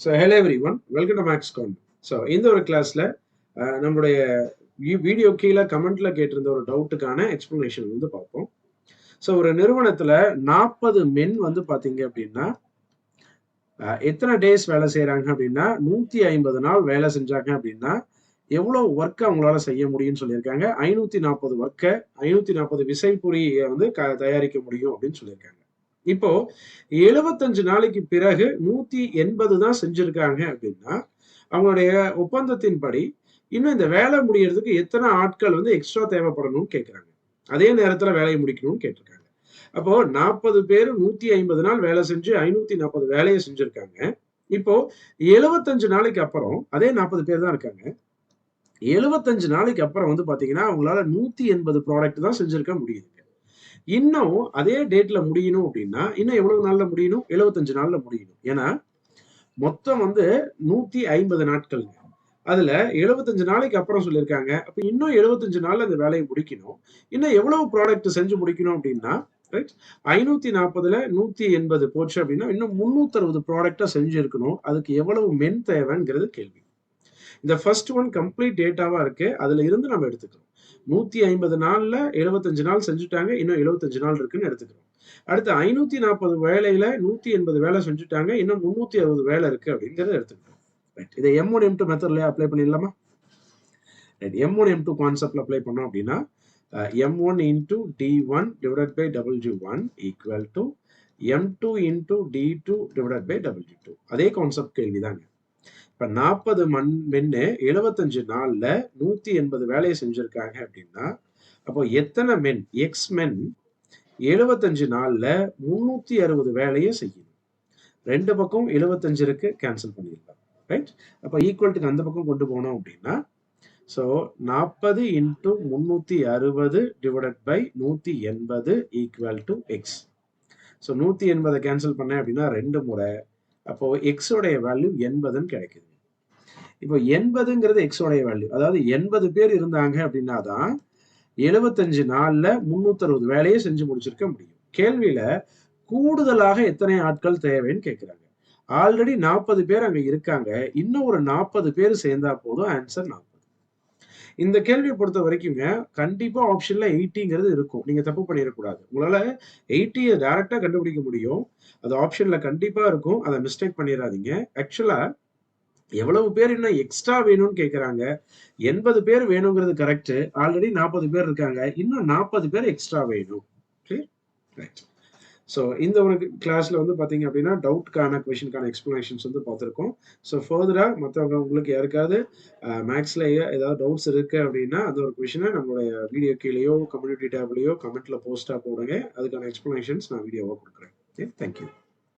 So hello everyone welcome to Max Con so இந்த ஒரு கிளாஸில் நம்மளுடைய வீடியோ கீழே கமெண்ட்ல கேட்டிருந்த ஒரு டவுட்டுக்கான எக்ஸ்ப்ளனேஷன் வந்து பார்ப்போம். ஸோ ஒரு நிறுவனத்தில் நாற்பது மென் வந்து பார்த்தீங்க அப்படின்னா எத்தனை டேஸ் வேலை செய்கிறாங்க அப்படின்னா நூற்றி ஐம்பது நாள் வேலை செஞ்சாங்க அப்படின்னா எவ்வளோ ஒர்க்கை அவங்களால செய்ய முடியும்னு சொல்லியிருக்காங்க. ஐநூற்றி நாற்பது ஒர்க்கை ஐநூற்றி நாற்பது விசைப்பொறியை வந்து க தயாரிக்க முடியும் அப்படின்னு சொல்லியிருக்காங்க. இப்போ எழுபத்தஞ்சு நாளைக்கு பிறகு நூத்தி எண்பது தான் செஞ்சிருக்காங்க அப்படின்னா அவங்களுடைய ஒப்பந்தத்தின்படி இன்னும் இந்த வேலை முடியறதுக்கு எத்தனை ஆட்கள் வந்து எக்ஸ்ட்ரா தேவைப்படணும்னு கேட்குறாங்க அதே நேரத்துல வேலையை முடிக்கணும்னு கேட்டிருக்காங்க. அப்போ நாற்பது பேர் நூத்தி ஐம்பது நாள் வேலை செஞ்சு ஐநூத்தி நாற்பது வேலையை செஞ்சிருக்காங்க. இப்போ எழுபத்தஞ்சு நாளைக்கு அப்புறம் அதே நாற்பது பேர் தான் இருக்காங்க. எழுபத்தஞ்சு நாளைக்கு அப்புறம் வந்து பாத்தீங்கன்னா அவங்களால நூத்தி எண்பது ப்ராடக்ட் தான் செஞ்சிருக்க முடியுதுங்க இன்னும் அதே டேட்ல முடியணும் அப்படின்னா இன்னும் எவ்வளவு நாள்ல முடியணும்? எழுபத்தஞ்சு நாள்ல முடியணும். ஏன்னா மொத்தம் வந்து நூத்தி ஐம்பது நாட்கள்ங்க. அதுல எழுபத்தஞ்சு நாளைக்கு அப்புறம் சொல்லியிருக்காங்க. அப்ப இன்னும் எழுபத்தஞ்சு நாள்ல அந்த வேலையை முடிக்கணும். இன்னும் எவ்வளவு ப்ராடக்ட் செஞ்சு முடிக்கணும் அப்படின்னா ரைட் ஐநூத்தி நாற்பதுல நூத்தி எண்பது போச்சு அப்படின்னா இன்னும் முன்னூத்தி அறுபது ப்ராடக்டா செஞ்சிருக்கணும். அதுக்கு எவ்வளவு மென் தேவைங்கிறது கேள்வி. இந்த ஃபர்ஸ்ட் ஒன் கம்ப்ளீட் டேட்டாவா இருக்கு. அதுல இருந்து நம்ம எடுத்துக்கிறோம் நூத்தி ஐம்பது நாள்ல எழுபத்தஞ்சு நாள் செஞ்சுட்டாங்க இன்னும் எழுபத்தஞ்சு நாள் இருக்குன்னு எடுத்துக்கிறோம். அடுத்து ஐநூத்தி நாற்பது வேலையில நூத்தி எண்பது வேலை செஞ்சுட்டாங்க இன்னும் முன்னூத்தி அறுபது வேலை இருக்கு அப்படிங்கறத எடுத்துக்கிறோம். ரைட் இதை எம் ஒன் எம் டூ மெத்தட்ல அப்ளை பண்ணிடலாமா? Right M one M two கான்செப்ட்ல அப்ளை பண்ணோம் அப்படின்னா M one into T one divide by double G one equal to M two into T two divide by double G two அதே concept கேள்விதாங்க. இப்ப நாற்பது மண் மென்னு எழுபத்தஞ்சு நாள்ல நூத்தி எண்பது வேலையை செஞ்சிருக்காங்க அப்படின்னா அப்போ எத்தனை மென் எக்ஸ் மென் எழுபத்தஞ்சு நாள்ல முன்னூத்தி அறுபது வேலையை செய்யணும். ரெண்டு பக்கம் எழுபத்தஞ்சு இருக்கு கேன்சல் பண்ணிடலாம். ரைட் அப்போ ஈக்குவல்ட்டுக்கு அந்த பக்கம் கொண்டு போனோம் அப்படின்னா ஸோ நாற்பது இன்ட்டு முந்நூற்றி அறுபது டிவைடட் பை நூற்றி எண்பது ஈக்குவல் டு எக்ஸ் ஸோ நூற்றி எண்பதை கேன்சல் பண்ணேன் அப்படின்னா ரெண்டு முறை அப்போ எக்ஸோடைய வேல்யூ எண்பதுன்னு கிடைக்குது. இப்போ எண்பதுங்கிறது எக்ஸோடைய வேல்யூ அதாவது எண்பது பேர் இருந்தாங்க அப்படின்னா தான் எழுபத்தஞ்சு நாளில் முன்னூத்தி வேலையை செஞ்சு முடிச்சிருக்க முடியும். கேள்வியில கூடுதலாக எத்தனை ஆட்கள் தேவைன்னு கேட்குறாங்க ஆல்ரெடி நாற்பது பேர் அங்கே இருக்காங்க. இன்னும் ஒரு நாற்பது பேர் சேர்ந்தா போதும். ஆன்சர் நாற்பது இந்த கேள்வியை பொறுத்த வரைக்குங்க கண்டிப்பா ஆப்ஷன்ல எயிட்டிங்கிறது இருக்கும். நீங்க தப்பு பண்ணிடக்கூடாது. உங்களால எயிட்டியை டைரக்டா கண்டுபிடிக்க முடியும். அது ஆப்ஷன்ல கண்டிப்பா இருக்கும். அதை மிஸ்டேக் பண்ணிடாதீங்க. ஆக்சுவலா எவ்வளவு பேர் இன்னும் எக்ஸ்ட்ரா வேணும்னு கேட்குறாங்க எண்பது பேர் வேணுங்கிறது கரெக்ட் ஆல்ரெடி நாற்பது பேர் இருக்காங்க. இன்னும் நாற்பது பேர் எக்ஸ்ட்ரா வேணும். ஸோ இந்த ஒரு கிளாஸில் வந்து பார்த்தீங்க அப்படின்னா டவுட்கான கொஷினுக்கான எக்ஸ்ப்ளனேஷன்ஸ் வந்து பார்த்துருக்கோம். ஸோ ஃபர்தராக மற்றவங்க உங்களுக்கு யாருக்காவது மேக்ஸில் ஏதாவது டவுட்ஸ் இருக்குது அப்படின்னா அந்த ஒரு கொஷினை நம்மளுடைய வீடியோ கீழேயோ கம்யூனிட்டி டேப்லேயோ கமெண்ட்டில் போஸ்ட்டாக போடுங்க. அதுக்கான எக்ஸ்ப்ளனேஷன்ஸ் நான் வீடியோவாக கொடுக்குறேன். Okay thank you